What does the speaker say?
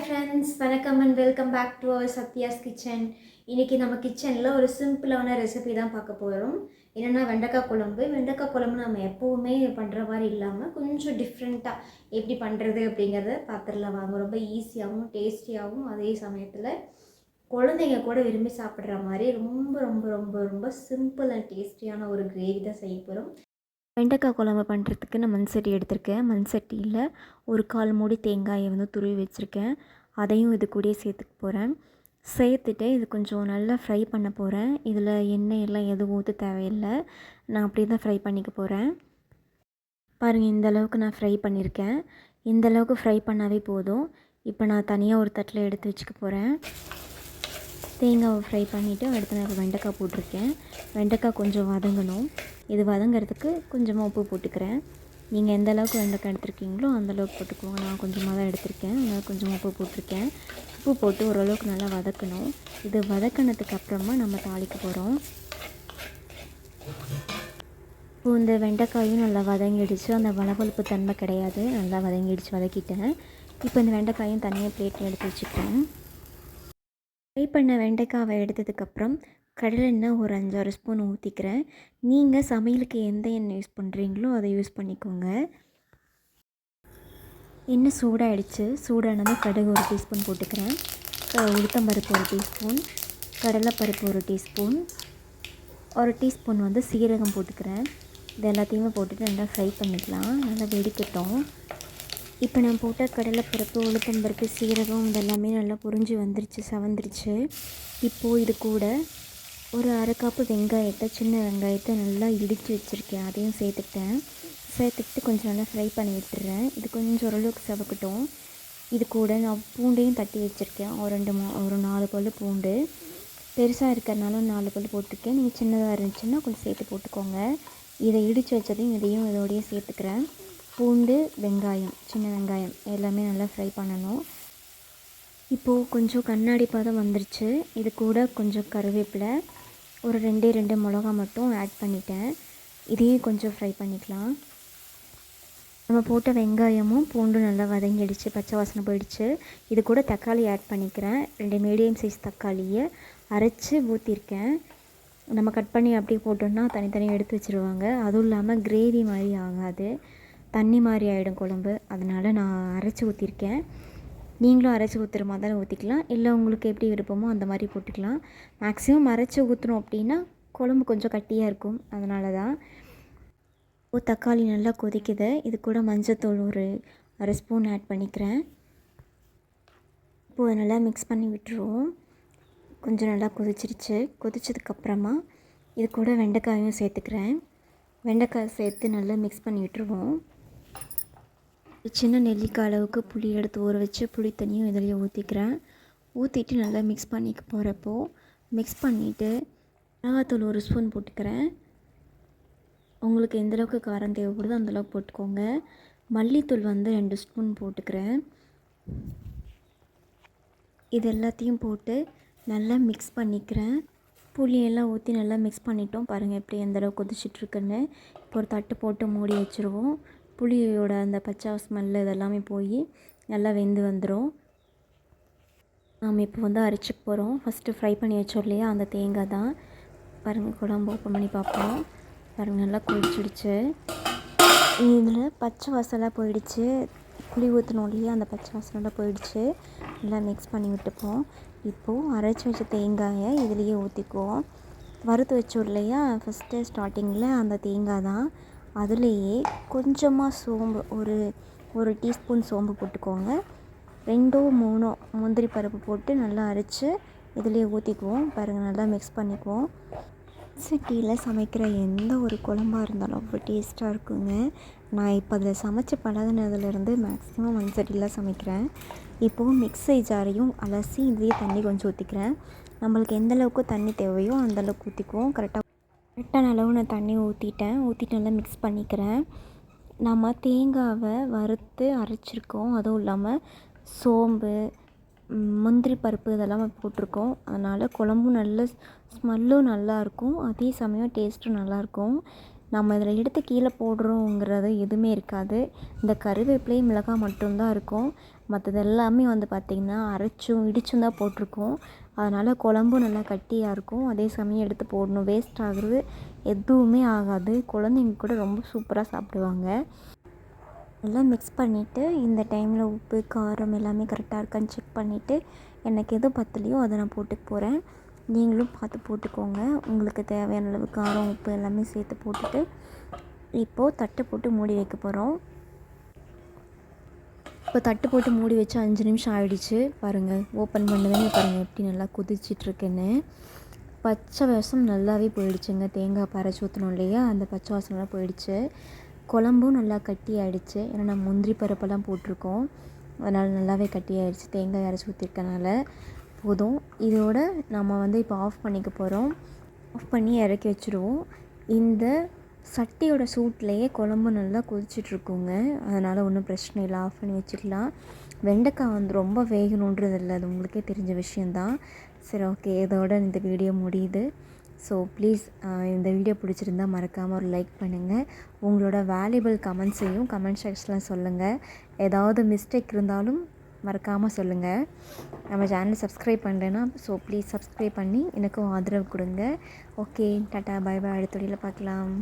Hi friends வணக்கம் and welcome back to our Sathya's kitchen இன்றைக்கி நம்ம கிச்சனில் ஒரு சிம்பிளான ரெசிபி தான் பார்க்க போகிறோம் என்னென்னா வெண்டைக்காய் குழம்பு. வெண்டைக்காய் குழம்பு நம்ம எப்போவுமே பண்ணுற மாதிரி இல்லாமல் கொஞ்சம் டிஃப்ரெண்ட்டாக எப்படி பண்ணுறது அப்படிங்கிறத பார்த்துடலாம். வாங்க ரொம்ப ஈஸியாகவும் டேஸ்டியாகவும் அதே சமயத்தில் குழந்தைங்க கூட விரும்பி சாப்பிட்ற மாதிரி ரொம்ப ரொம்ப ரொம்ப ரொம்ப சிம்பிள் அண்ட் டேஸ்டியான ஒரு கிரேவி தான் செய்ய போகிறோம் வெண்டைக்காய் குழம்பு பண்ணுறதுக்கு நான் மண் சட்டி எடுத்திருக்கேன். மண் சட்டியில் ஒரு கால் மூடி தேங்காயை வந்து துருவி வச்சுருக்கேன். அதையும் இது கூடயே சேர்த்துக்க போகிறேன் சேர்த்துட்டு இது கொஞ்சம் நல்லா ஃப்ரை பண்ண போகிறேன் இதில் எண்ணெய் எல்லாம் எதுவும் ஊற்ற தேவையில்லை. நான் அப்படியே தான் ஃப்ரை பண்ணிக்க போகிறேன் பாருங்கள் இந்த அளவுக்கு நான் ஃப்ரை பண்ணியிருக்கேன் இந்த அளவுக்கு ஃப்ரை பண்ணாவே போதும். இப்போ நான் தனியாக ஒரு தட்டில் எடுத்து வச்சுக்க போகிறேன் தேங்காவை ஃப்ரை பண்ணிவிட்டு அடுத்து நான் வெண்டைக்காய் போட்டிருக்கேன். வெண்டைக்காய் கொஞ்சம் வதங்கணும். இது வதங்கிறதுக்கு கொஞ்சமாக உப்பு போட்டுக்கிறேன். நீங்கள் எந்த அளவுக்கு வெண்டைக்காய் எடுத்துருக்கீங்களோ அந்தளவுக்கு போட்டுக்கோங்க. நான் கொஞ்சமாக தான் எடுத்திருக்கேன். அதனால் கொஞ்சமாக உப்பு போட்டிருக்கேன். உப்பு போட்டு ஓரளவுக்கு நல்லா வதக்கணும். இது வதக்கினதுக்கு அப்புறமா நம்ம தாளிக்க போகிறோம் இப்போ இந்த வெண்டைக்காயும் நல்லா வதங்கிடுச்சு. அந்த வளவழுப்பு தன்மை கிடையாது. நல்லா வதங்கிடுச்சு வதக்கிட்டேன். இப்போ இந்த வெண்டைக்காயும் தனியாக பிளேட்டில் எடுத்து வச்சுக்கிறேன். ஃப்ரை பண்ண வெண்டைக்காவை எடுத்ததுக்கப்புறம் கடலெண்ணெய் ஒரு அஞ்சாறு ஸ்பூன் ஊற்றிக்கிறேன் நீங்கள் சமையலுக்கு எந்த எண்ணெய் யூஸ் பண்ணுறீங்களோ அதை யூஸ் பண்ணிக்கோங்க. எண்ணெய் சூடாகிடுச்சு சூடானதும் கடுகு ஒரு டீஸ்பூன் போட்டுக்கிறேன். உளுத்தம்பருப்பு ஒரு டீஸ்பூன் கடலைப்பருப்பு ஒரு டீஸ்பூன் ஒரு டீஸ்பூன் வந்து சீரகம் போட்டுக்கிறேன். இது எல்லாத்தையுமே போட்டுட்டு நல்லா ஃப்ரை பண்ணிக்கலாம். நல்லா வெடிக்கட்டும். இப்போ நான் போட்ட கடலைப்பருப்பு உளுத்தம்பருப்பு சீரகம் இதெல்லாமே நல்லா புரிஞ்சு வந்துருச்சு சவந்துருச்சு. இப்போது இது கூட ஒரு அரை கப்பு வெங்காயத்தை சின்ன வெங்காயத்தை நல்லா இடித்து வச்சுருக்கேன். அதையும் சேர்த்துக்கிட்டேன். சேர்த்துக்கிட்டு கொஞ்சம் நல்லா ஃப்ரை பண்ணி விட்டுறேன் இது கொஞ்சம் ஓரளவுக்கு செவக்கட்டும். இது கூட நான் பூண்டையும் தட்டி வச்சுருக்கேன். ஒரு ரெண்டு மா ஒரு நாலு பல் பூண்டு. பெருசாக இருக்கிறனால நாலு பல் போட்டிருக்கேன். நீங்கள் சின்னதாக இருந்துச்சுன்னா கொஞ்சம் சேர்த்து போட்டுக்கோங்க. இதை இடித்து வச்சதையும் இதையும் இதோடையே சேர்த்துக்கிறேன். பூண்டு வெங்காயம் சின்ன வெங்காயம் எல்லாமே நல்லா ஃப்ரை பண்ணணும். இப்போது கொஞ்சம் கண்ணாடி பதம் வந்துருச்சு. இது கூட கொஞ்சம் கருவேப்பிலை ஒரு ரெண்டே ரெண்டு மிளகா மட்டும் ஆட் பண்ணிட்டேன். இதையும் கொஞ்சம் ஃப்ரை பண்ணிக்கலாம். நம்ம போட்ட வெங்காயமும் பூண்டும் நல்லா வதங்கிடுச்சு பச்சை வாசனை போயிடுச்சு. இது கூட தக்காளி ஆட் பண்ணிக்கிறேன். ரெண்டு மீடியம் சைஸ் தக்காளியை அரைச்சி ஊற்றிருக்கேன் நம்ம கட் பண்ணி அப்படியே போட்டோம்னா தனித்தனியாக எடுத்து வச்சுருவாங்க. அதுவும் இல்லாமல் கிரேவி மாதிரி ஆகாது. தண்ணி மாதிரி ஆகிடும் குழம்பு. அதனால் நான் அரைச்சி ஊற்றிருக்கேன் நீங்களும் அரைச்சி ஊற்றுற மாதிரி தான் ஊற்றிக்கலாம் இல்லை உங்களுக்கு எப்படி விருப்பமோ அந்த மாதிரி போட்டுக்கலாம். மேக்ஸிமம் அரைச்சி ஊற்றணும் அப்படின்னா குழம்பு கொஞ்சம் கட்டியாக இருக்கும். அதனால தான் ஓ தக்காளி நல்லா கொதிக்குது. இது கூட மஞ்சத்தூள் ஒரு அரை ஸ்பூன் ஆட் பண்ணிக்கிறேன். இப்போது நல்லா மிக்ஸ் பண்ணி விட்டுருவோம். கொஞ்சம் நல்லா கொதிச்சிருச்சு. கொதிச்சதுக்கப்புறமா இது கூட வெண்டைக்காயும் சேர்த்துக்கிறேன். வெண்டைக்காய் சேர்த்து நல்லா மிக்ஸ் பண்ணி விட்டுருவோம். சின்ன நெல்லிக்காய் அளவுக்கு புளி எடுத்து ஊற வச்சு புளி தண்ணியும் இதிலேயே ஊற்றிக்கிறேன் ஊற்றிட்டு நல்லா மிக்ஸ் பண்ணிக்க போகிறப்போ மிக்ஸ் பண்ணிவிட்டு மிளகாத்தூள் ஒரு ஸ்பூன் போட்டுக்கிறேன். உங்களுக்கு எந்தளவுக்கு காரம் தேவைப்படுதோ அந்தளவுக்கு போட்டுக்கோங்க. மல்லித்தூள் வந்து ரெண்டு ஸ்பூன் போட்டுக்கிறேன். இது எல்லாத்தையும் போட்டு நல்லா மிக்ஸ் பண்ணிக்கிறேன். புளியெல்லாம் ஊற்றி நல்லா மிக்ஸ் பண்ணிட்டோம். பாருங்கள் எப்படி எந்தளவுக்கு கொதிச்சிட்ருக்குன்னு இப்போ ஒரு தட்டு போட்டு மூடி வச்சுருவோம். புளியோட அந்த பச்சை ஸ்மெல் இதெல்லாமே போய் நல்லா வெந்து வந்துடும் நாம் இப்போ வந்து அரைச்சிக்க போகிறோம் ஃபஸ்ட்டு ஃப்ரை பண்ணி வச்சோம் இல்லையா? அந்த தேங்காய் தான். பாருங்கள் குழம்பு ஓப்பன் பண்ணி பார்ப்போம். பாருங்கள் நல்லா குளிச்சிடுச்சு இதில் பச்சை வாசலாக போயிடுச்சு. புளி ஊற்றணும் இல்லையா? அந்த பச்சை வாசலாம் போயிடுச்சு. நல்லா மிக்ஸ் பண்ணி விட்டுப்போம். இப்போது அரைச்சி வச்ச தேங்காயை இதுலேயே ஊற்றிக்குவோம் வறுத்து வச்சோம் இல்லையா? ஃபஸ்ட்டு ஸ்டார்டிங்கில் அந்த தேங்காய் தான். அதுலேயே கொஞ்சமாக சோம்பு ஒரு ஒரு டீஸ்பூன் சோம்பு போட்டுக்கோங்க. ரெண்டோ மூணோ முந்திரி பருப்பு போட்டு நல்லா அரைச்சி இதிலே ஊற்றிக்குவோம் பாருங்கள் நல்லா மிக்ஸ் பண்ணிக்குவோம். சட்டியில் சமைக்கிற எந்த ஒரு குழம்பாக இருந்தாலும் அவ்வளோ டேஸ்ட்டாக இருக்குங்க. நான் இப்போ அதில் சமைச்சு பழகினதுலேருந்து மேக்ஸிமம் மண் சட்டியில் சமைக்கிறேன். இப்போது மிக்ஸி ஜாரையும் அலசி இதுலேயே தண்ணி கொஞ்சம் ஊற்றிக்கிறேன் நம்மளுக்கு எந்த அளவுக்கு தண்ணி தேவையோ அந்தளவுக்கு ஊற்றிக்குவோம் கரெக்டாக கரெக்டான அளவு நான் தண்ணி ஊற்றிட்டேன் ஊற்றிட்டு நல்லா மிக்ஸ் பண்ணிக்கிறேன். நம்ம தேங்காவை வறுத்து அரைச்சிருக்கோம். அதுவும் இல்லாமல் சோம்பு முந்திரி பருப்பு இதெல்லாம் போட்டிருக்கோம். அதனால் குழம்பும் நல்ல ஸ்மெல்லும் நல்லாயிருக்கும் அதே சமயம் டேஸ்ட்டும் நல்லாயிருக்கும் நம்ம இதில் எடுத்து கீழே போடுறோங்கிறது எதுவுமே இருக்காது. இந்த கருவேப்பிலை மிளகாய் மட்டும்தான் இருக்கும். மற்றது எல்லாமே வந்து பார்த்திங்கன்னா அரைச்சும் இடிச்சும் தான் போட்டிருக்கோம். அதனால் குழம்பும் நல்லா கட்டியாக இருக்கும். அதே சமயம் எடுத்து போடணும். வேஸ்ட் ஆகுறது எதுவுமே ஆகாது. குழந்தைங்க கூட ரொம்ப சூப்பராக சாப்பிடுவாங்க. எல்லாம் மிக்ஸ் பண்ணிவிட்டு இந்த டைமில் உப்பு காரம் எல்லாமே கரெக்டாக இருக்கான்னு செக் பண்ணிவிட்டு எனக்கு எது பத்தலையோ அதை நான் போட்டுக்க போகிறேன் நீங்களும் பார்த்து போட்டுக்கோங்க. உங்களுக்கு தேவையான அளவு காரம் உப்பு எல்லாமே சேர்த்து போட்டுட்டு இப்போது தட்டு போட்டு மூடி வைக்க போகிறோம் இப்போ தட்டு போட்டு மூடி வச்சு அஞ்சு நிமிஷம் ஆகிடுச்சு பாருங்கள் ஓப்பன் பண்ணதுமே பாருங்கள் எப்படி நல்லா கொதிச்சிட்ருக்குன்னு. பச்சை வாசம் நல்லாவே போயிடுச்சுங்க. தேங்காய் பறைச்சி ஊற்றணும் இல்லையா? அந்த பச்சை வாசம்லாம் போயிடுச்சு. குழம்பும் நல்லா கட்டி ஆகிடுச்சு ஏன்னா நான் முந்திரி பருப்பெல்லாம் போட்டிருக்கோம். அதனால் நல்லாவே கட்டி ஆகிடுச்சு தேங்காய் அரைச்சி ஊற்றிருக்கனால போதும். இதோட நம்ம வந்து இப்போ ஆஃப் பண்ணிக்க போகிறோம் ஆஃப் பண்ணி இறக்கி வச்சுருவோம். இந்த சட்டியோட சூட்லேயே குழம்பு நல்லா கொதிச்சிட்ருக்குங்க. அதனால் ஒன்றும் பிரச்சனை இல்லை. ஆஃப் பண்ணி வச்சுக்கலாம். வெண்டைக்காய் வந்து ரொம்ப வேகணுன்றது இல்லை அது உங்களுக்கே தெரிஞ்ச விஷயந்தான் சரி ஓகே இதோட இந்த வீடியோ முடியுது. ஸோ ப்ளீஸ் இந்த வீடியோ பிடிச்சிருந்தா மறக்காமல் ஒரு லைக் பண்ணுங்கள் உங்களோட வேல்யூபிள் கமெண்ட்ஸையும் கமெண்ட் செக்ஷனில் சொல்லுங்கள் ஏதாவது மிஸ்டேக் இருந்தாலும் மறக்காமல் சொல்லுங்கள் நம்ம சேனல் சப்ஸ்கிரைப் பண்ணுறேன்னா ஸோ ப்ளீஸ் சப்ஸ்கிரைப் பண்ணி எனக்கும் ஆதரவு கொடுங்க. Okay tata. பை பாய் அடுத்த வீடியோவில் பார்க்கலாம்.